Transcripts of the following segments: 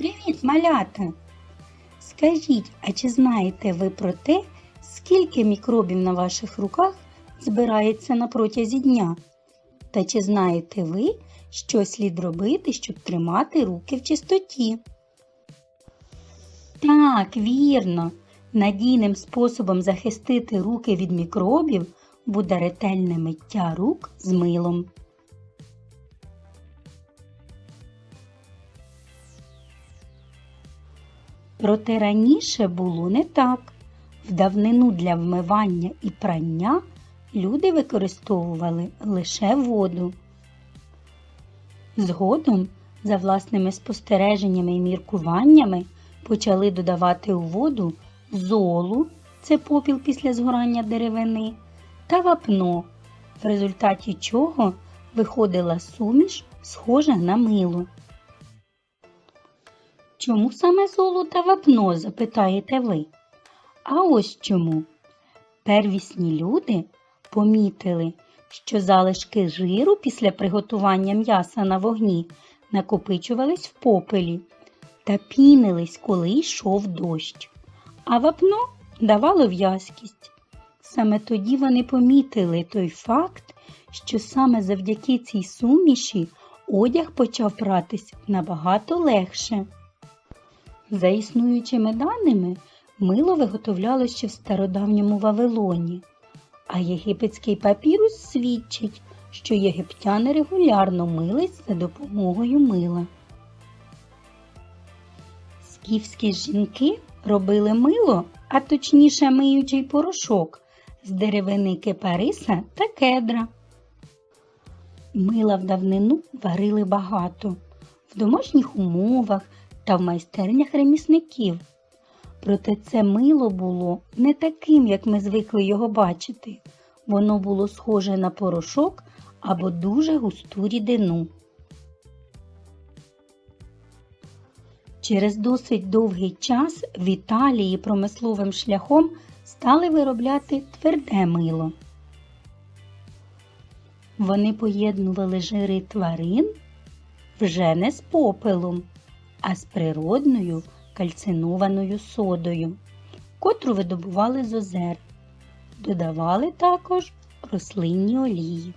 Привіт, малята! Скажіть, а чи знаєте ви про те, скільки мікробів на ваших руках збирається на протязі дня? Та чи знаєте ви, що слід робити, щоб тримати руки в чистоті? Так, вірно. Надійним способом захистити руки від мікробів буде ретельне миття рук з милом. Проте раніше було не так. В давнину для вмивання і прання люди використовували лише воду. Згодом, за власними спостереженнями і міркуваннями, почали додавати у воду золу це попіл після згорання деревини, та вапно, в результаті чого виходила суміш, схожа на мило. Чому саме золо та вапно, запитаєте ви? А ось чому. Первісні люди помітили, що залишки жиру після приготування м'яса на вогні накопичувались в попелі та пінились, коли йшов дощ, а вапно давало в'язкість. Саме тоді вони помітили той факт, що саме завдяки цій суміші одяг почав пратись набагато легше. За існуючими даними, мило виготовляло ще в стародавньому Вавилоні, а єгипетський папірус свідчить, що єгиптяни регулярно мились за допомогою мила. Скіфські жінки робили мило, а точніше миючий порошок з деревини кипариса та кедра. Мила в давнину варили багато в домашніх умовах та в майстернях ремісників. Проте це мило було не таким, як ми звикли його бачити. Воно було схоже на порошок або дуже густу рідину. Через досить довгий час в Італії промисловим шляхом стали виробляти тверде мило. Вони поєднували жири тварин вже не з попелом, а з природною кальцинованою содою, котру видобували з озер. Додавали також рослинні олії.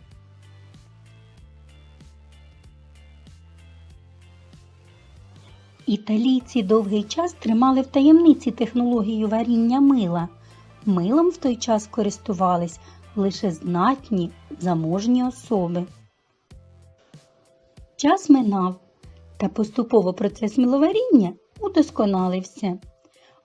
Італійці довгий час тримали в таємниці технологію варіння мила. Милом в той час користувались лише знатні заможні особи. Час минав, та поступово процес миловаріння удосконалився.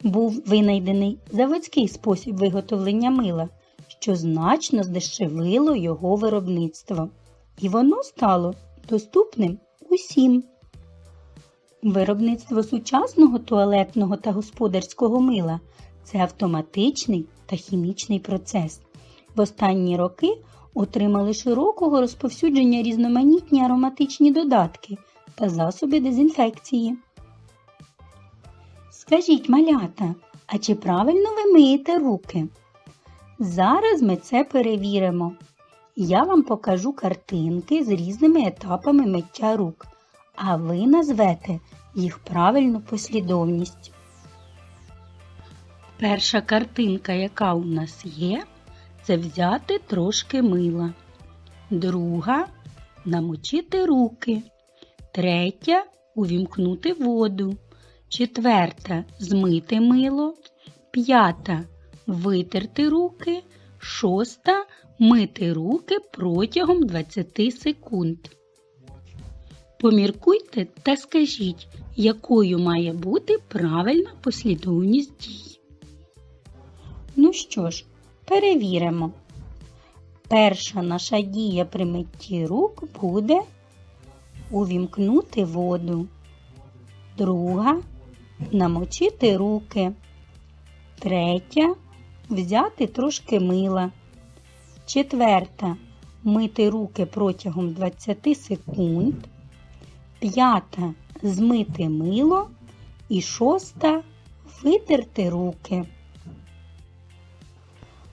Був винайдений заводський спосіб виготовлення мила, що значно здешевило його виробництво, і воно стало доступним усім. Виробництво сучасного туалетного та господарського мила це автоматичний та хімічний процес. В останні роки отримали широкого розповсюдження різноманітні ароматичні додатки та засоби дезінфекції. Скажіть, малята, а чи правильно ви миєте руки? Зараз ми це перевіримо. Я вам покажу картинки з різними етапами миття рук, а ви назвете їх правильну послідовність. Перша картинка, яка у нас є, це взяти трошки мила. Друга намочити руки. Третя увімкнути воду. Четверта змити мило. П'ята витерти руки. Шоста мити руки протягом 20 секунд. Поміркуйте та скажіть, якою має бути правильна послідовність дій. Ну що ж, перевіримо. Перша наша дія при митті рук буде увімкнути воду. Друга намочити руки. Третя взяти трошки мила. Четверта мити руки протягом 20 секунд. П'ята змити мило. І шоста витерти руки.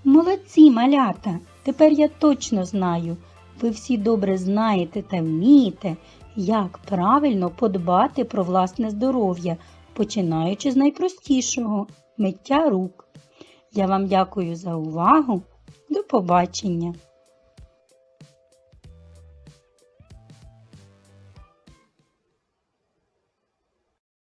Молодці малята! Тепер я точно знаю, ви всі добре знаєте та вмієте, як правильно подбати про власне здоров'я, починаючи з найпростішого миття рук. Я вам дякую за увагу. До побачення!